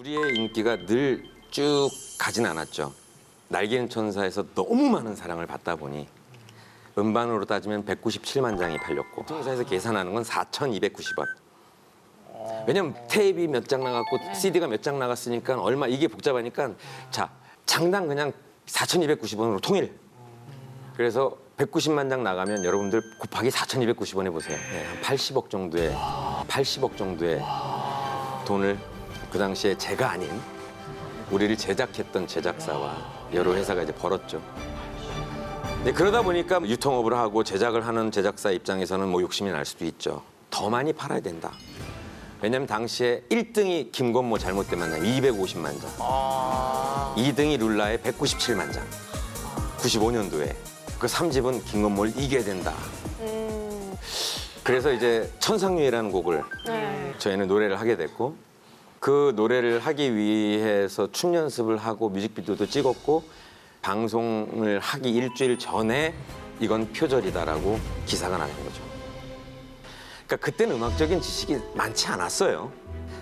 우리의 인기가 늘 쭉 가진 않았죠. 날개는 천사에서 너무 많은 사랑을 받다 보니 음반으로 따지면 197만 장이 팔렸고 통사에서 계산하는 건 4,290원. 왜냐면 테이프 몇장 나갔고 CD가 몇 장 나갔으니까 얼마 이게 복잡하니까 자 장당 그냥 4,290원으로 통일. 그래서 190만 장 나가면 여러분들 곱하기 4,290원 해보세요. 네, 한 80억 정도의 80억 정도의 돈을 그 당시에 제가 아닌 우리를 제작했던 제작사와 여러 회사가 이제 벌었죠. 네, 그러다 보니까 유통업을 하고 제작을 하는 제작사 입장에서는 뭐 욕심이 날 수도 있죠. 더 많이 팔아야 된다. 왜냐면 당시에 1등이 김건모 잘못된 만남 250만 장. 2등이 룰라의 197만 장. 95년도에. 그 3집은 김건모를 이겨야 된다. 그래서 이제 천상유이라는 곡을 네. 저희는 노래를 하게 됐고 그 노래를 하기 위해서 춤 연습을 하고 뮤직비디오도 찍었고 방송을 하기 일주일 전에 이건 표절이다라고 기사가 나는 거죠. 그러니까 그때는 음악적인 지식이 많지 않았어요.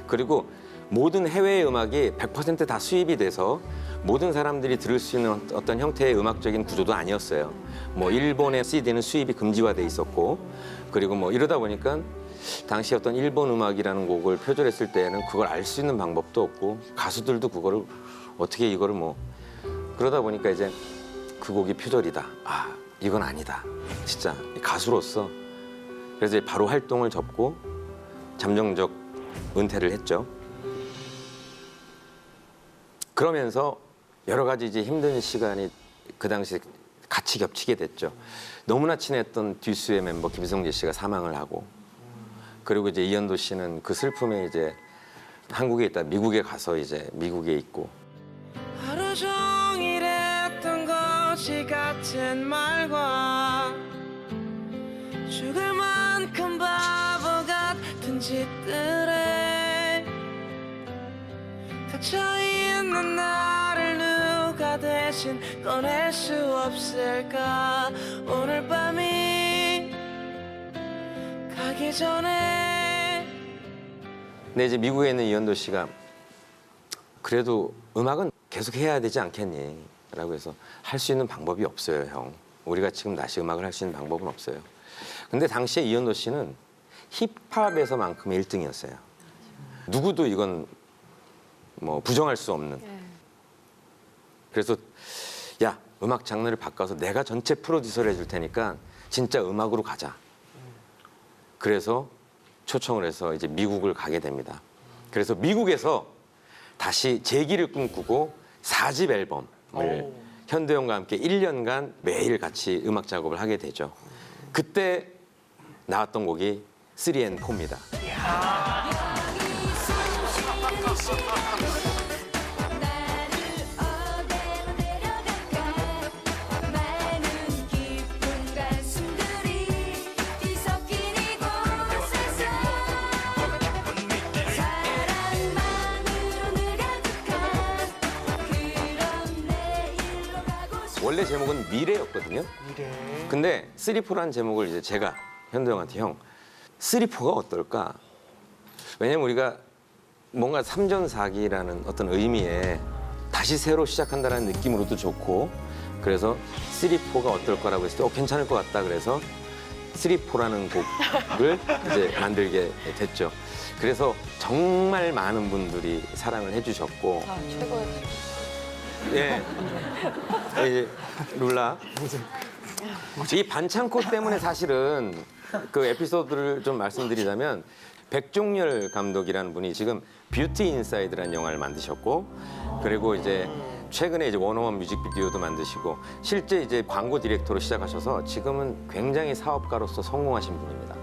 그리고 모든 해외의 음악이 100%다 수입이 돼서 모든 사람들이 들을 수 있는 어떤 형태의 음악적인 구조도 아니었어요. 뭐 일본의 CD는 수입이 금지화돼 있었고 그리고 뭐 이러다 보니까 당시 어떤 일본 음악이라는 곡을 표절했을 때에는 그걸 알 수 있는 방법도 없고 가수들도 그거를 어떻게 이거를 뭐 그러다 보니까 이제 그 곡이 표절이다. 아 이건 아니다. 진짜 가수로서 그래서 바로 활동을 접고 잠정적 은퇴를 했죠. 그러면서 여러 가지 이제 힘든 시간이 그 당시 같이 겹치게 됐죠. 너무나 친했던 듀스의 멤버 김성재 씨가 사망을 하고 그리고 이제 이현도 씨는 그 슬픔에 이제 한국에 있다 미국에 가서 이제 미국에 있고. 하루 종일 했던 거지 같은 말과 죽을 만큼 바보 같은 짓들에 닫혀있는 나를 누가 대신 꺼낼 수 없을까? 오늘 밤이 가기 전에 근데 이제 미국에 있는 이현도 씨가 그래도 음악은 계속 해야 되지 않겠니? 라고 해서 할 수 있는 방법이 없어요, 형. 우리가 지금 다시 음악을 할 수 있는 방법은 없어요. 근데 당시에 이현도 씨는 힙합에서만큼의 1등이었어요. 누구도 이건 뭐 부정할 수 없는. 그래서 야, 음악 장르를 바꿔서 내가 전체 프로듀서를 해줄 테니까 진짜 음악으로 가자. 그래서 초청을 해서 이제 미국을 가게 됩니다. 그래서 미국에서 다시 재기를 꿈꾸고 4집 앨범을 현대용과 함께 1년간 매일 같이 음악 작업을 하게 되죠. 그때 나왔던 곡이 3N4입니다. 원래 제목은 미래였거든요. 근데 3,4라는 제목을 이제 제가 현도 형한테 형, 3,4가 어떨까? 왜냐면 우리가 뭔가 삼전사기라는 어떤 의미에 다시 새로 시작한다는 느낌으로도 좋고 그래서 3,4가 어떨 거라고 했을 때 어, 괜찮을 것 같다 그래서 3,4라는 곡을 이제 만들게 됐죠. 그래서 정말 많은 분들이 사랑을 해주셨고 아, 최고였죠. 예. 이제 룰라. 이 반창고 때문에 사실은 그 에피소드를 좀 말씀드리자면 백종열 감독이라는 분이 지금 뷰티 인사이드라는 영화를 만드셨고 그리고 이제 최근에 이제 원어원 뮤직비디오도 만드시고 실제 이제 광고 디렉터로 시작하셔서 지금은 굉장히 사업가로서 성공하신 분입니다.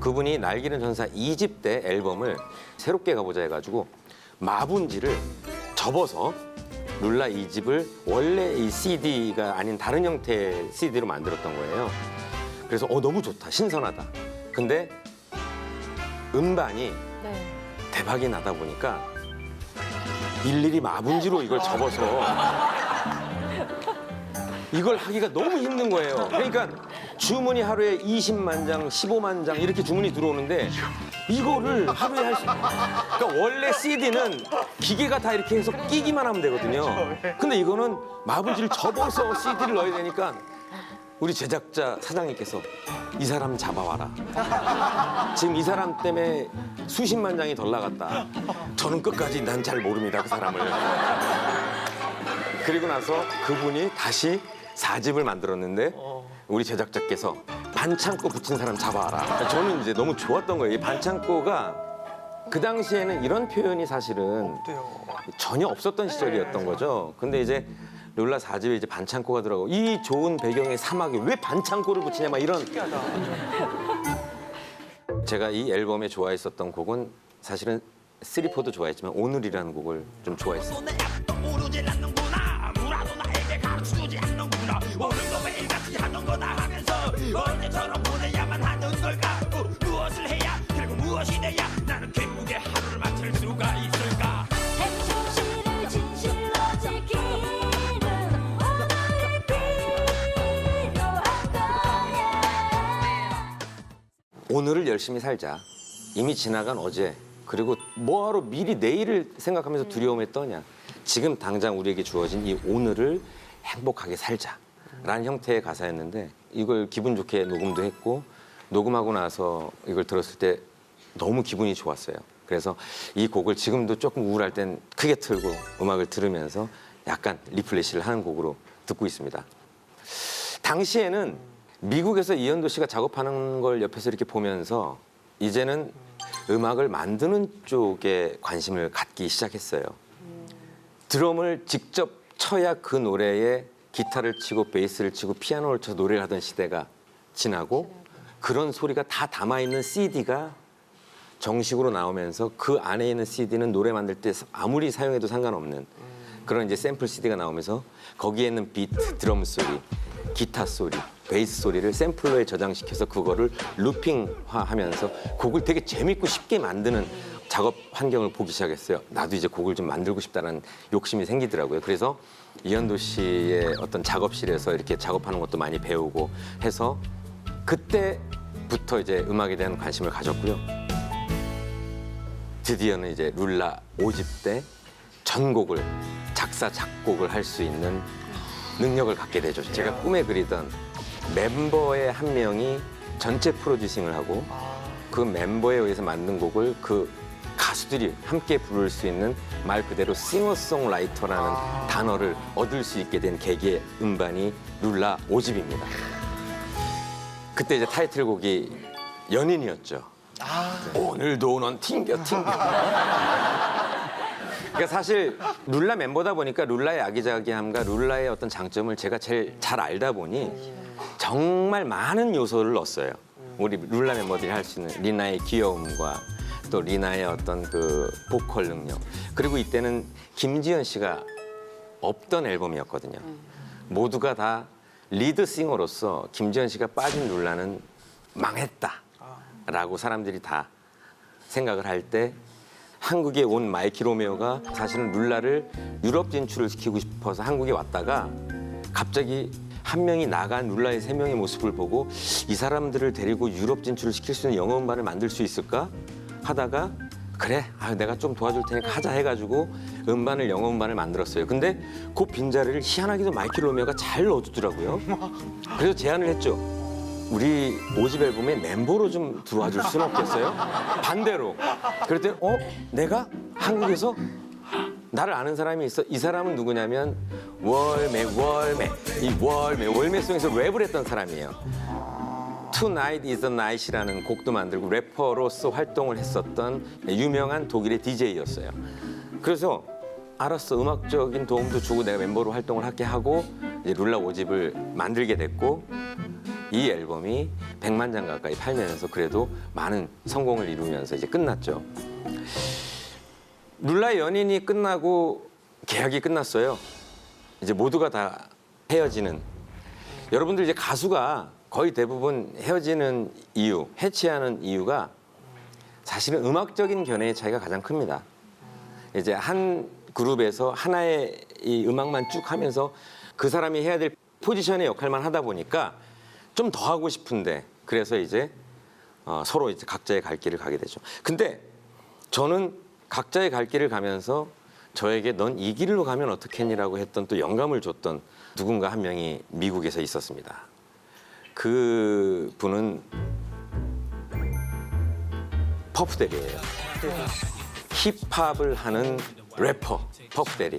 그분이 날기는 전사 2집 때 앨범을 새롭게 가보자 해가지고 마분지를 접어서 룰라 2집을 원래 이 CD가 아닌 다른 형태의 CD로 만들었던 거예요. 그래서 어 너무 좋다, 신선하다. 근데 음반이 네. 대박이 나다 보니까 일일이 마분지로 이걸 접어서 이걸 하기가 너무 힘든 거예요. 그러니까 주문이 하루에 20만 장, 15만 장 이렇게 주문이 들어오는데 이거를 하루에 할 수. 그러니까 원래 CD는 기계가 다 이렇게 해서 끼기만 하면 되거든요. 근데 이거는 마블지를 접어서 CD를 넣어야 되니까 우리 제작자 사장님께서 이 사람 잡아와라. 지금 이 사람 때문에 수십만 장이 덜 나갔다. 저는 끝까지 난 잘 모릅니다 그 사람을. 그리고 나서 그분이 다시 사집을 만들었는데 우리 제작자께서 반창고 붙인 사람 잡아와라. 저는 이제 너무 좋았던 거예요. 이 반창고가 그 당시에는 이런 표현이 사실은 전혀 없었던 시절이었던 거죠. 근데 이제 룰라 사집에 이제 반창고가 들어가고 이 좋은 배경의 사막에 왜 반창고를 붙이냐 막 이런 제가 이 앨범에 좋아했었던 곡은 사실은 쓰리포도 좋아했지만 오늘이라는 곡을 좀 좋아했어요. 오늘을 열심히 살자. 이미 지나간 어제 그리고 뭐하러 미리 내일을 생각하면서 두려움에 떠냐. 지금 당장 우리에게 주어진 이 오늘을 행복하게 살자라는 형태의 가사였는데 이걸 기분 좋게 녹음도 했고 녹음하고 나서 이걸 들었을 때 너무 기분이 좋았어요. 그래서 이 곡을 지금도 조금 우울할 땐 크게 틀고 음악을 들으면서 약간 리플레시를 하는 곡으로 듣고 있습니다. 당시에는 미국에서 이현도 씨가 작업하는 걸 옆에서 이렇게 보면서 이제는 음악을 만드는 쪽에 관심을 갖기 시작했어요. 드럼을 직접 쳐야 그 노래에 기타를 치고 베이스를 치고 피아노를 쳐서 노래를 하던 시대가 지나고 그런 소리가 다 담아 있는 CD가 정식으로 나오면서 그 안에 있는 CD는 노래 만들 때 아무리 사용해도 상관없는 그런 이제 샘플 CD가 나오면서 거기에 있는 비트, 드럼 소리, 기타 소리, 베이스 소리를 샘플러에 저장시켜서 그거를 루핑화하면서 곡을 되게 재밌고 쉽게 만드는 작업 환경을 보기 시작했어요. 나도 이제 곡을 좀 만들고 싶다는 욕심이 생기더라고요. 그래서 이현도 씨의 어떤 작업실에서 이렇게 작업하는 것도 많이 배우고 해서 그때부터 이제 음악에 대한 관심을 가졌고요. 드디어는 이제 룰라 5집 때 전곡을 작사 작곡을 할 수 있는 능력을 갖게 되죠. 제가 꿈에 그리던 멤버의 한 명이 전체 프로듀싱을 하고 그 멤버에 의해서 만든 곡을 그 가수들이 함께 부를 수 있는 말 그대로 싱어송라이터라는 단어를 얻을 수 있게 된 계기의 음반이 룰라 5집입니다. 그때 이제 타이틀곡이 연인이었죠. 오늘도 넌 튕겨 튕겨. 그러니까 사실 룰라 멤버다 보니까 룰라의 아기자기함과 룰라의 어떤 장점을 제가 제일 잘 알다 보니 정말 많은 요소를 넣었어요. 우리 룰라 멤버들이 할 수 있는 리나의 귀여움과 또 리나의 어떤 그 보컬 능력 그리고 이때는 김지현 씨가 없던 앨범이었거든요. 모두가 다 리드 싱어로서 김지현 씨가 빠진 룰라는 망했다라고 사람들이 다 생각을 할 때 한국에 온 마이키 로메오가 사실은 룰라를 유럽 진출을 시키고 싶어서 한국에 왔다가 갑자기 한 명이 나간 룰라의 세 명의 모습을 보고 이 사람들을 데리고 유럽 진출을 시킬 수 있는 영어 음반을 만들 수 있을까 하다가 그래 아, 내가 좀 도와줄 테니까 하자 해가지고 음반을 영어 음반을 만들었어요. 근데 그 빈자리를 희한하게도 마이키 로메오가 잘 넣어주더라고요. 그래서 제안을 했죠. 우리 오집 앨범에 멤버로 좀 들어와 줄 수는 없겠어요? 반대로. 그랬더니 어? 내가 한국에서 나를 아는 사람이 있어. 이 사람은 누구냐면 월매 월매 이 월매 월매송에서 랩을 했던 사람이에요. Tonight is the Night이라는 곡도 만들고 래퍼로서 활동을 했었던 유명한 독일의 DJ였어요. 그래서 알았어 음악적인 도움도 주고 내가 멤버로 활동을 하게 하고 이제 룰라 오집을 만들게 됐고 이 앨범이 100만 장 가까이 팔면서 그래도 많은 성공을 이루면서 이제 끝났죠. 룰라의 연인이 끝나고 계약이 끝났어요. 이제 모두가 다 헤어지는. 여러분들 이제 가수가 거의 대부분 헤어지는 이유, 해체하는 이유가 사실은 음악적인 견해의 차이가 가장 큽니다. 이제 한 그룹에서 하나의 이 음악만 쭉 하면서 그 사람이 해야 될 포지션의 역할만 하다 보니까 좀 더 하고 싶은데 그래서 이제 어, 서로 이제 각자의 갈 길을 가게 되죠. 근데 저는 각자의 갈 길을 가면서 저에게 넌 이 길로 가면 어떻겠니라고 했던 또 영감을 줬던 누군가 한 명이 미국에서 있었습니다. 그 분은 퍼프데리예요. 힙합을 하는 래퍼 퍼프데리.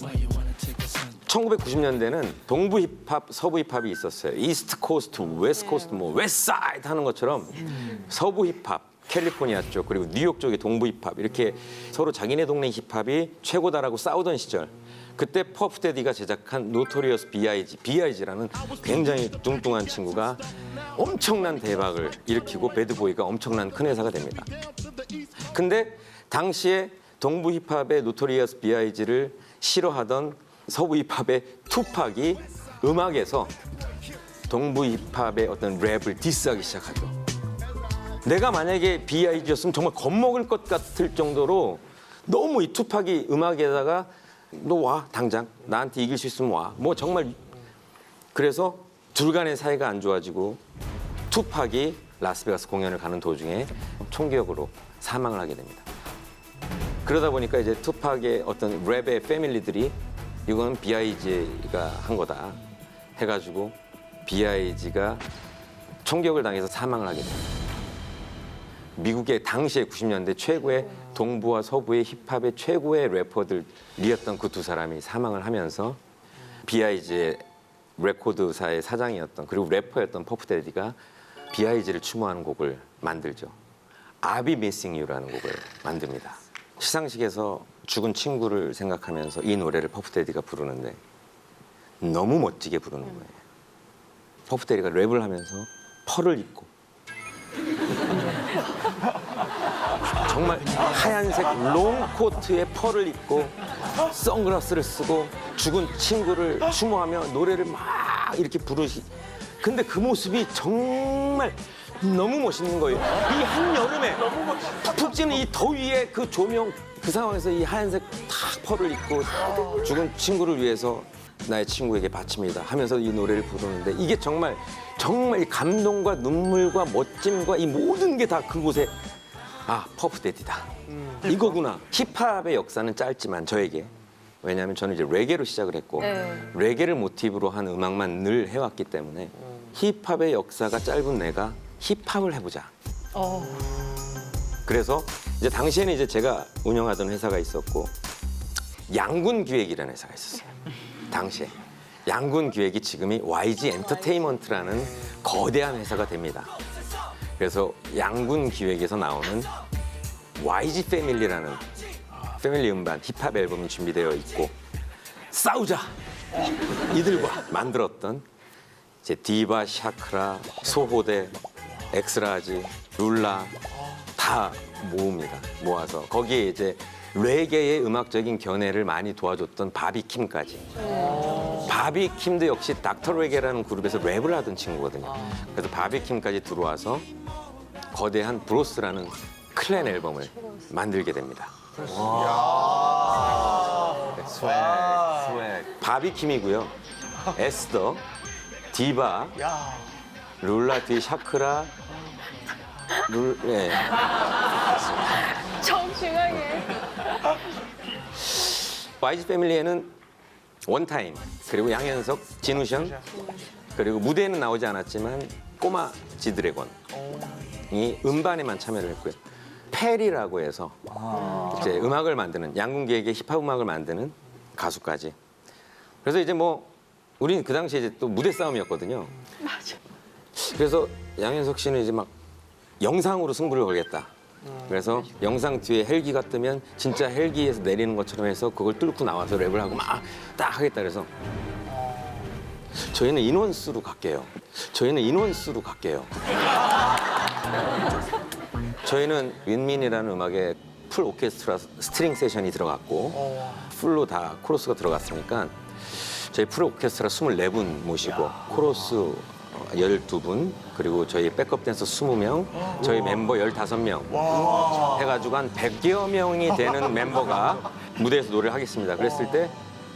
1990년대는 동부 힙합, 서부 힙합이 있었어요. 이스트 코스트, 웨스트 코스트, 뭐 웨스트사이드 하는 것처럼 서부 힙합, 캘리포니아 쪽 그리고 뉴욕 쪽의 동부 힙합 이렇게 서로 자기네 동네 힙합이 최고다라고 싸우던 시절. 그때 퍼프데디가 제작한 노토리어스 B.I.G. B.I.G.라는 굉장히 뚱뚱한 친구가 엄청난 대박을 일으키고 배드보이가 엄청난 큰 회사가 됩니다. 근데 당시에 동부 힙합의 노토리어스 B.I.G를 싫어하던 서부 힙합의 투팍이 음악에서 동부 힙합의 어떤 랩을 디스하기 시작하죠. 내가 만약에 B.I.G였으면 정말 겁먹을 것 같을 정도로 너무 이 투팍이 음악에다가 너 와 당장 나한테 이길 수 있으면 와 뭐 정말 그래서 둘 간의 사이가 안 좋아지고 투팍이 라스베가스 공연을 가는 도중에 총격으로 사망을 하게 됩니다. 그러다 보니까 이제 투팍의 어떤 랩의 패밀리들이 이건 B.I.G가 한 거다 해가지고 B.I.G가 총격을 당해서 사망을 하게 됩니다. 미국의 당시에 90년대 최고의 동부와 서부의 힙합의 최고의 래퍼들이었던 그 두 사람이 사망을 하면서 B.I.G의 레코드사의 사장이었던 그리고 래퍼였던 퍼프데디가 B.I.G를 추모하는 곡을 만들죠. Be missing you라는 곡을 만듭니다. 시상식에서 죽은 친구를 생각하면서 이 노래를 퍼프데디가 부르는데 너무 멋지게 부르는 거예요. 퍼프데디가 랩을 하면서 펄을 입고 정말 하얀색 롱 코트에 펄을 입고 선글라스를 쓰고 죽은 친구를 추모하며 노래를 막 이렇게 부르시. 근데 그 모습이 정말 너무 멋있는 거예요. 이 한여름에 푹푹 찌는 이 더위에 그 조명 그 상황에서 이 하얀색 탁 펄을 입고 죽은 친구를 위해서 나의 친구에게 바칩니다 하면서 이 노래를 부르는데 이게 정말 정말 이 감동과 눈물과 멋짐과 이 모든 게 다 그곳에 아 퍼프데디다. 이거구나. 힙합의 역사는 짧지만 저에게. 왜냐하면 저는 이제 레게로 시작을 했고 레게를 모티브로 한 음악만 늘 해왔기 때문에 힙합의 역사가 짧은 내가 힙합을 해보자. 그래서 이제 당시에는 이제 제가 운영하던 회사가 있었고 양군 기획이라는 회사가 있었어요. 당시에. 양군 기획이 지금이 YG 엔터테인먼트라는 거대한 회사가 됩니다. 그래서 양군 기획에서 나오는 YG 패밀리라는 패밀리 음반 힙합 앨범이 준비되어 있고 싸우자 이들과 만들었던 이제 디바, 샤크라, 소호대, 엑스라지, 룰라 다 모읍니다. 모아서 거기에 이제 레게의 음악적인 견해를 많이 도와줬던 바비킴까지. 바비킴도 역시 닥터 레게라는 그룹에서 랩을 하던 친구거든요. 그래서 바비킴까지 들어와서 거대한 브로스라는 클랜 앨범을 만들게 됩니다. 스웩. 바비킴이고요. 에스더, 디바, 룰라 뒤 샤크라, 룰, 예. YG 패밀리에는 원타임 그리고 양현석, 진우션 그리고 무대에는 나오지 않았지만 꼬마 지드래곤이 음반에만 참여를 했고요. 페리라고 해서 이제 음악을 만드는 양궁기획의 힙합 음악을 만드는 가수까지. 그래서 이제 뭐 우리는 그 당시에 이제 또 무대 싸움이었거든요. 맞아. 그래서 양현석 씨는 이제 막 영상으로 승부를 걸겠다. 그래서 영상 뒤에 헬기가 뜨면 진짜 헬기에서 내리는 것처럼 해서 그걸 뚫고 나와서 랩을 하고 막 딱 하겠다 그래서 저희는 인원수로 갈게요. 저희는 인원수로 갈게요. 저희는 윈민이라는 음악에 풀 오케스트라 스트링 세션이 들어갔고 풀로 다 코러스가 들어갔으니까 저희 풀 오케스트라 24분 모시고 코러스 12분 그리고 저희 백업 댄서 20명 저희 멤버 15명 해가지고 한 100여 명이 되는 멤버가 무대에서 노래를 하겠습니다. 그랬을 때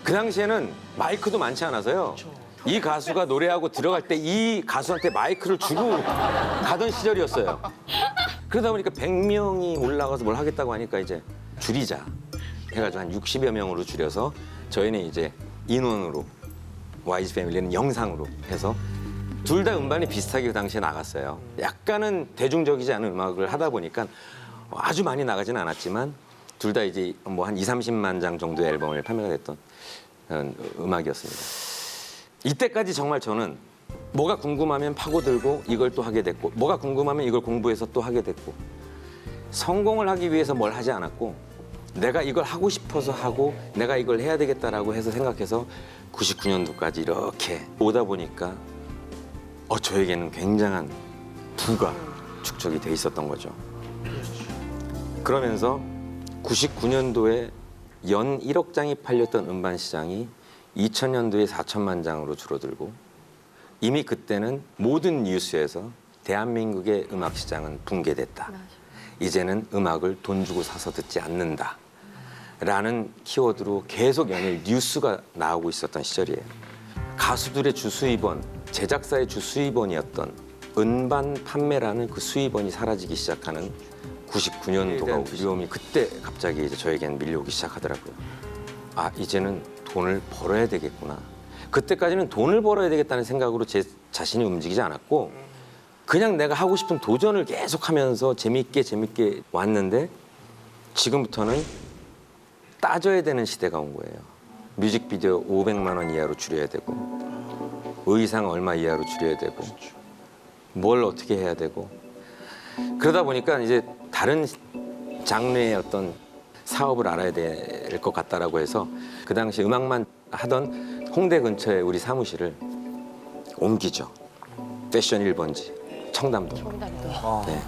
그 당시에는 마이크도 많지 않아서요. 이 가수가 노래하고 들어갈 때 이 가수한테 마이크를 주고 가던 시절이었어요. 그러다 보니까 100명이 올라가서 뭘 하겠다고 하니까 이제 줄이자 해가지고 한 60여 명으로 줄여서 저희는 이제 인원으로 와이즈 패밀리는 영상으로 해서 둘 다 음반이 비슷하게 그 당시에 나갔어요. 약간은 대중적이지 않은 음악을 하다 보니까 아주 많이 나가진 않았지만 둘 다 이제 뭐 한 2, 30만 장 정도의 앨범을 판매가 됐던 음악이었습니다. 이때까지 정말 저는 뭐가 궁금하면 파고들고 이걸 또 하게 됐고 뭐가 궁금하면 이걸 공부해서 또 하게 됐고 성공을 하기 위해서 뭘 하지 않았고 내가 이걸 하고 싶어서 하고 내가 이걸 해야 되겠다라고 해서 생각해서 99년도까지 이렇게 오다 보니까 어 저에게는 굉장한 부가 축적이 돼 있었던 거죠. 그러면서 99년도에 연 1억 장이 팔렸던 음반 시장이 2000년도에 4천만 장으로 줄어들고 이미 그때는 모든 뉴스에서 대한민국의 음악 시장은 붕괴됐다. 이제는 음악을 돈 주고 사서 듣지 않는다. 라는 키워드로 계속 연일 뉴스가 나오고 있었던 시절이에요. 가수들의 주 수입원, 제작사의 주 수입원이었던 음반 판매라는 그 수입원이 사라지기 시작하는 99년도가 오기 두려움이 그때 갑자기 이제 저에겐 밀려오기 시작하더라고요. 아 이제는 돈을 벌어야 되겠구나. 그때까지는 돈을 벌어야 되겠다는 생각으로 제 자신이 움직이지 않았고 그냥 내가 하고 싶은 도전을 계속하면서 재밌게 재밌게 왔는데 지금부터는 따져야 되는 시대가 온 거예요. 뮤직비디오 500만 원 이하로 줄여야 되고 의상 얼마 이하로 줄여야 되고 뭘 어떻게 해야 되고 그러다 보니까 이제 다른 장르의 어떤 사업을 알아야 될 것 같다라고 해서 그 당시 음악만 하던 홍대 근처에 우리 사무실을 옮기죠. 패션 1번지 청담동. 네.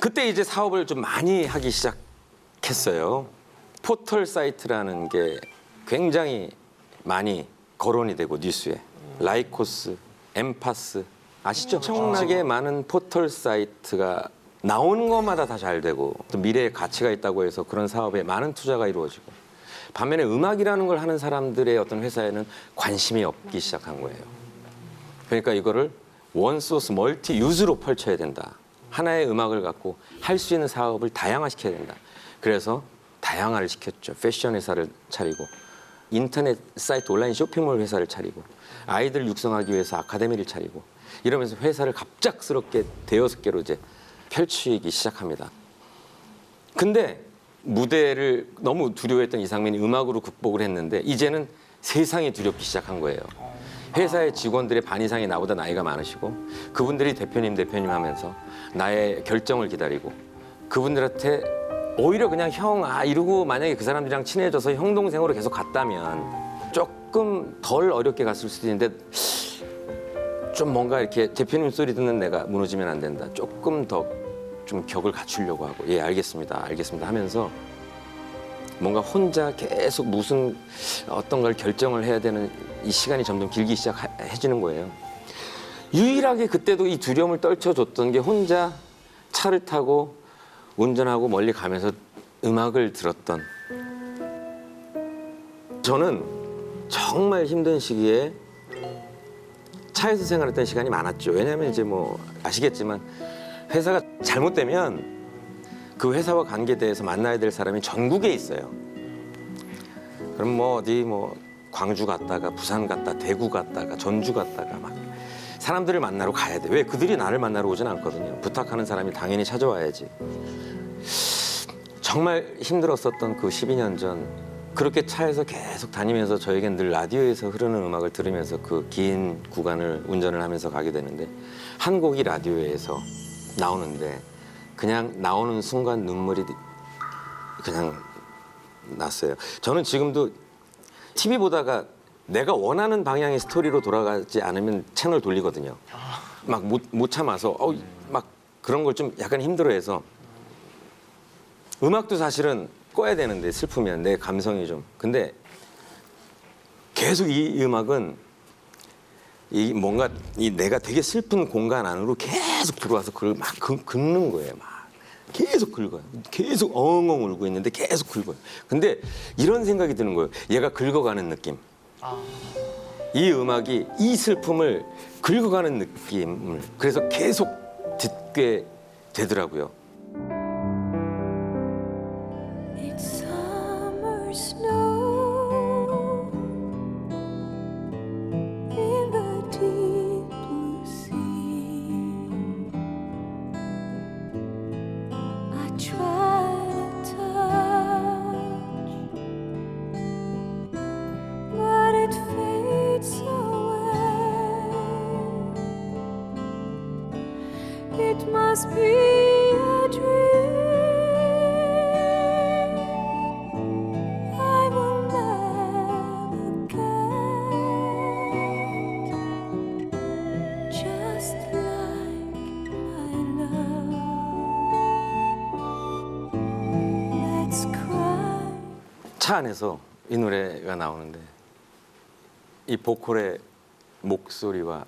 그때 이제 사업을 좀 많이 하기 시작했어요. 포털 사이트라는 게 굉장히 많이 거론이 되고 뉴스에 라이코스, 엠파스 아시죠? 엄청나게 많은 포털 사이트가 나오는 것마다 다 잘 되고 또 미래에 가치가 있다고 해서 그런 사업에 많은 투자가 이루어지고 반면에 음악이라는 걸 하는 사람들의 어떤 회사에는 관심이 없기 시작한 거예요. 그러니까 이거를 원소스 멀티 유즈로 펼쳐야 된다. 하나의 음악을 갖고 할 수 있는 사업을 다양화시켜야 된다. 그래서 다양화를 시켰죠. 패션 회사를 차리고 인터넷 사이트 온라인 쇼핑몰 회사를 차리고 아이들 육성하기 위해서 아카데미를 차리고 이러면서 회사를 갑작스럽게 대여섯 개로 이제 펼치기 시작합니다. 근데 무대를 너무 두려워했던 이상민이 음악으로 극복을 했는데 이제는 세상이 두렵기 시작한 거예요. 회사의 직원들의 반 이상이 나보다 나이가 많으시고 그분들이 대표님 대표님 하면서 나의 결정을 기다리고 그분들한테 오히려 그냥 형 아 이러고 만약에 그 사람들이랑 친해져서 형 동생으로 계속 갔다면 조금 덜 어렵게 갔을 수도 있는데 좀 뭔가 이렇게 대표님 소리 듣는 내가 무너지면 안 된다. 조금 더 좀 격을 갖추려고 하고 예 알겠습니다 알겠습니다 하면서 뭔가 혼자 계속 무슨 어떤 걸 결정을 해야 되는 이 시간이 점점 길기 시작해지는 거예요. 유일하게 그때도 이 두려움을 떨쳐줬던 게 혼자 차를 타고 운전하고 멀리 가면서 음악을 들었던 저는 정말 힘든 시기에 차에서 생활했던 시간이 많았죠. 왜냐하면 이제 뭐 아시겠지만 회사가 잘못되면 그 회사와 관계돼서 만나야 될 사람이 전국에 있어요. 그럼 뭐 어디 뭐 광주 갔다가 부산 갔다 대구 갔다가 전주 갔다가 막 사람들을 만나러 가야 돼. 왜 그들이 나를 만나러 오진 않거든요. 부탁하는 사람이 당연히 찾아와야지. 정말 힘들었었던 그 12년 전 그렇게 차에서 계속 다니면서 저에겐 늘 라디오에서 흐르는 음악을 들으면서 그 긴 구간을 운전을 하면서 가게 되는데 한 곡이 라디오에서 나오는데 그냥 나오는 순간 눈물이 그냥 났어요. 저는 지금도 TV 보다가 내가 원하는 방향의 스토리로 돌아가지 않으면 채널 돌리거든요. 막 못 못 참아서 어, 막 그런 걸 좀 약간 힘들어해서. 음악도 사실은 꺼야 되는데 슬프면 내 감성이 좀. 근데 계속 이 음악은 이 뭔가 이 내가 되게 슬픈 공간 안으로 계속 들어와서 그걸 막 긁- 긁는 거예요 막. 계속 긁어요. 계속 엉엉 울고 있는데 계속 긁어요. 근데 이런 생각이 드는 거예요. 얘가 긁어가는 느낌 이 음악이 이 슬픔을 긁어가는 느낌을 그래서 계속 듣게 되더라고요. 차 안에서 이 노래가 나오는데 이 보컬의 목소리와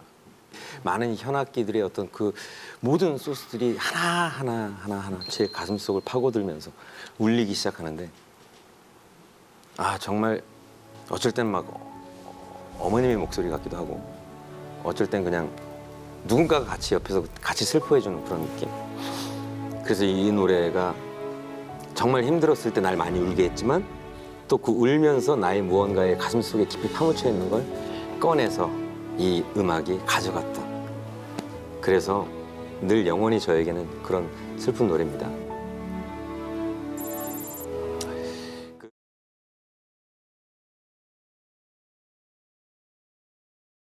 많은 현악기들의 어떤 그 모든 소스들이 하나 하나 하나 하나 제 가슴 속을 파고들면서 울리기 시작하는데 아 정말 어쩔 땐 막 어머님의 목소리 같기도 하고 어쩔 땐 그냥 누군가가 같이 옆에서 같이 슬퍼해주는 그런 느낌. 그래서 이 노래가 정말 힘들었을 때 날 많이 울게 했지만 또 그 울면서 나의 무언가에 가슴 속에 깊이 파묻혀 있는 걸 꺼내서 이 음악이 가져갔다. 그래서 늘 영원히 저에게는 그런 슬픈 노래입니다.